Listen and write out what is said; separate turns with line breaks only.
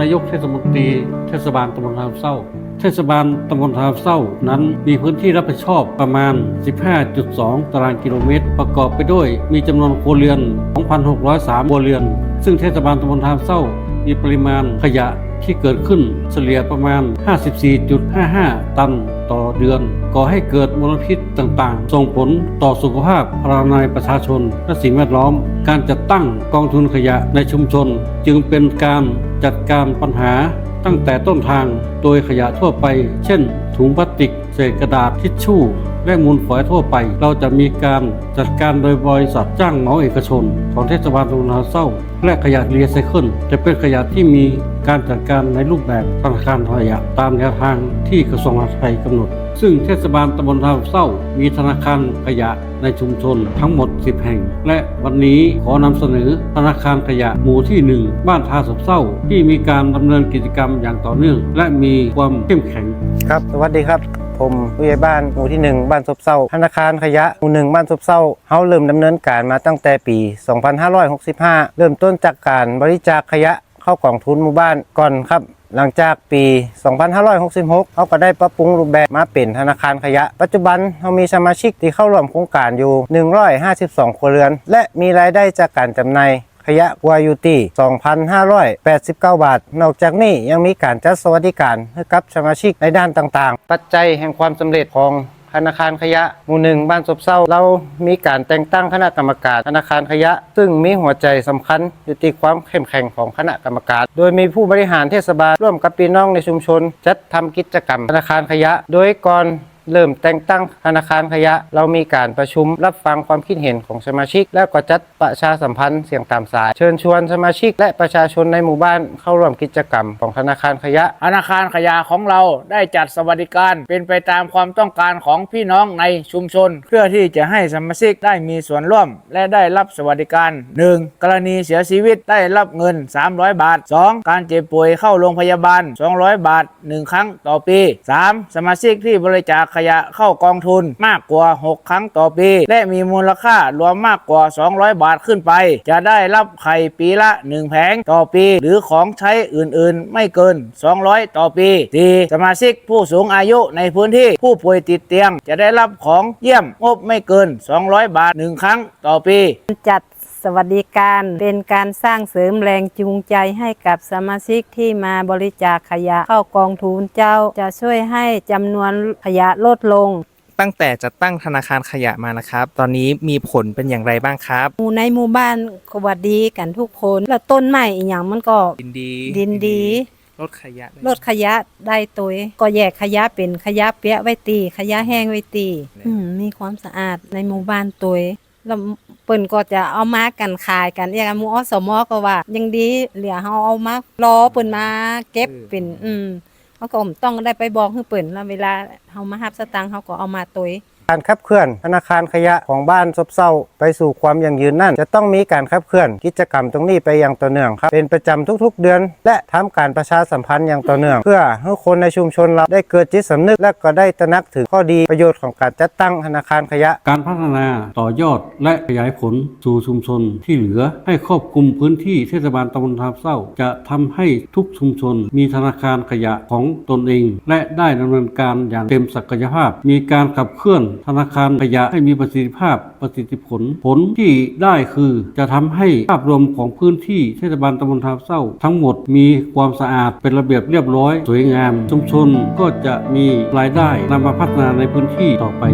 นายกเทศมนตรีเทศบาลตำบลทามเศร้า เทศบาลตำบลทามเศร้านั้นมีพื้นที่รับผิดชอบประมาณ 15.2 ตารางกิโลเมตร ประกอบไปด้วยมีจำนวนครัวเรือน 2,603ครัวเรือน ซึ่งเทศบาลตำบลทามเศร้า มีปริมาณขยะที่เกิดขึ้นเฉลี่ยประมาณ 54.55 ตัน ต่อเดือน ก่อให้เกิดมลพิษต่างๆ ส่งผลต่อสุขภาพพลานายประชาชน และสิ่งแวดล้อม การจัดตั้งกองทุนขยะในชุมชน จึงเป็นการจัดการปัญหาตั้งแต่ต้นทางโดยขยะทั่วไป เช่น ถุงพลาสติก เศษกระดาษทิชชู่ และมูลฝอยทั่วไป เราจะมีการจัดการโดยบริษัทจ้างเหมาเอกชน ของเทศบาลตำบลนาเศร้า และขยะรีไซเคิลจะเป็นขยะที่มีการจัดการในรูปแบบธนาคารขยะตามแนวทางที่กระทรวงมหาดไทยกำหนด ซึ่งเทศบาลตำบลทาวเศร้า มีธนาคารขยะในชุมชนทั้งหมด 10 แห่ง และวันนี้ขอนำเสนอธนาคารขยะหมู่ที่ 1 บ้านทาสบเศร้า ที่มีการดำเนินกิจกรรมอย่างต่อเนื่อง และมีความเข้มแข็ง
ครับ สวัสดีครับ มผู้ใหญ่บ้านหมู่ที่ 1 บ้านซบเซาธนาคารขยะหมู่หนึ่งบ้านซบเซาเฮาเริ่มดำเนินการมาตั้งแต่ปี 2565 เริ่มต้นจากการบริจาคขยะเข้ากล่องทุนหมู่บ้านก่อนครับหลังจากปี 2566 เขาก็ได้ปรับปรุงรูปแบบมาเป็นธนาคารขยะ ปัจจุบันเรามีสมาชิกที่เข้าร่วมโครงการอยู่ 152 ครัวเรือน และมีรายได้จากการจำหน่าย ขยะวายูตี2,589 บาท นอกจากนี้ยังมีการจัดสวัสดิการให้กับสมาชิกในด้านต่างๆ ปัจจัยแห่งความสำเร็จของธนาคารขยะหมู่หนึ่งบ้านศพเศร้า เรามีการแต่งตั้งคณะกรรมการธนาคารขยะ ซึ่งมีหัวใจสำคัญอยู่ที่ความเข้มแข็งของคณะกรรมการ โดยมีผู้บริหารเทศบาลร่วมกับพี่น้องในชุมชน จัดทำกิจกรรมธนาคารขยะ โดยก่อน เริ่มแต่งตั้งธนาคารขยะ เรามีการประชุมรับฟังความคิดเห็นของสมาชิก แล้วก็จัดประชาสัมพันธ์เสียงตามสาย เชิญชวนสมาชิก และประชาชนในหมู่บ้านเข้าร่วมกิจกรรมของธนาคารขยะ
ธนาคารขยะของเราได้จัดสวัสดิการเป็นไปตามความต้องการของพี่น้องในชุมชน เพื่อที่จะให้สมาชิกได้มีส่วนร่วม และได้รับสวัสดิการ 1. กรณีเสียชีวิตได้รับเงิน 300 บาท 2. การเจ็บป่วยเข้าโรงพยาบาล 200 บาท 1 ครั้งต่อปี 3. สมาชิกที่บริจาคขยะเข้ากองทุนมากกว่า 6 ครั้งต่อปี และมีมูลค่ารวมมากกว่า 200 บาทขึ้นไป จะได้รับไข่ปีละ 1 แผงต่อปี หรือของใช้อื่นๆ ไม่เกิน 200 ต่อปี 4. สมาชิกผู้สูงอายุในพื้นที่ผู้ป่วยติดเตียง จะได้รับของเยี่ยมงบไม่เกิน 200 บาท 1 ครั้งต่อปี
จัด สวัสดิการ เป็นการสร้างเสริมแรงจูงใจให้กับสมาชิกที่มาบริจาคขยะเข้ากองทุนเจ้า จะช่วยให้จำนวนขยะลดลง
ตั้งแต่จะตั้งธนาคารขยะมานะครับ ตอนนี้มีผลเป็นอย่างไรบ้างครับ
หมู่ในหมู่บ้านก็หวัดดีกันทุกคน แล้วต้นไม้อีหยังมันก็
ดินดี
ดินดี
ลดขยะได้
ลดขยะได้ตัวก็แยกขยะเป็นขยะเปียกไว้ตี ขยะแห้งไว้ตีอืมมีความสะอาดในหมู่บ้านตัว แล้วเปิ่นก็จะเอามากันขายกันอย่างหมู่อสมก็ว่า ยังดีเหลือเฮาเอามารอเปิ่นมาเก็บเป็นอืมเขาก็ต้องได้ไปบอกให้เปิ่นแล้วเวลาเฮามารับสตังค์เฮาก็เอามาตัว
การขับเคลื่อนธนาคารขยะของบ้านซบเซาไปสู่ความยั่งยืนนั่น จะต้องมีการขับเคลื่อนกิจกรรมตรงนี้ไปอย่างต่อเนื่องครับ เป็นประจำทุกๆ เดือน และทำการประชาสัมพันธ์อย่างต่อเนื่อง เพื่อให้คนในชุมชนเราได้เกิดจิตสำนึก และก็ได้ตระหนักถึงข้อดีประโยชน์ของการจัดตั้งธนาคารขยะ
การพัฒนาต่อยอดและขยายผลสู่ชุมชนที่เหลือให้ครอบคลุมพื้นที่เทศบาลตำบลทามเศร้า จะทำให้ทุกชุมชน มีธนาคารขยะของตนเอง และได้ดำเนินการอย่างเต็มศักยภาพ มีการขับเคลื่อนธนาคารขยะให้มีประสิทธิภาพประสิทธิผล ผลที่ได้คือจะทำให้ภาพรวมของพื้นที่เทศบาลตำบลทาเศร้า ทั้งหมดมีความสะอาดเป็นระเบียบเรียบร้อย สวยงาม ชุมชนก็จะมีรายได้นำมาพัฒนาในพื้นที่ต่อไป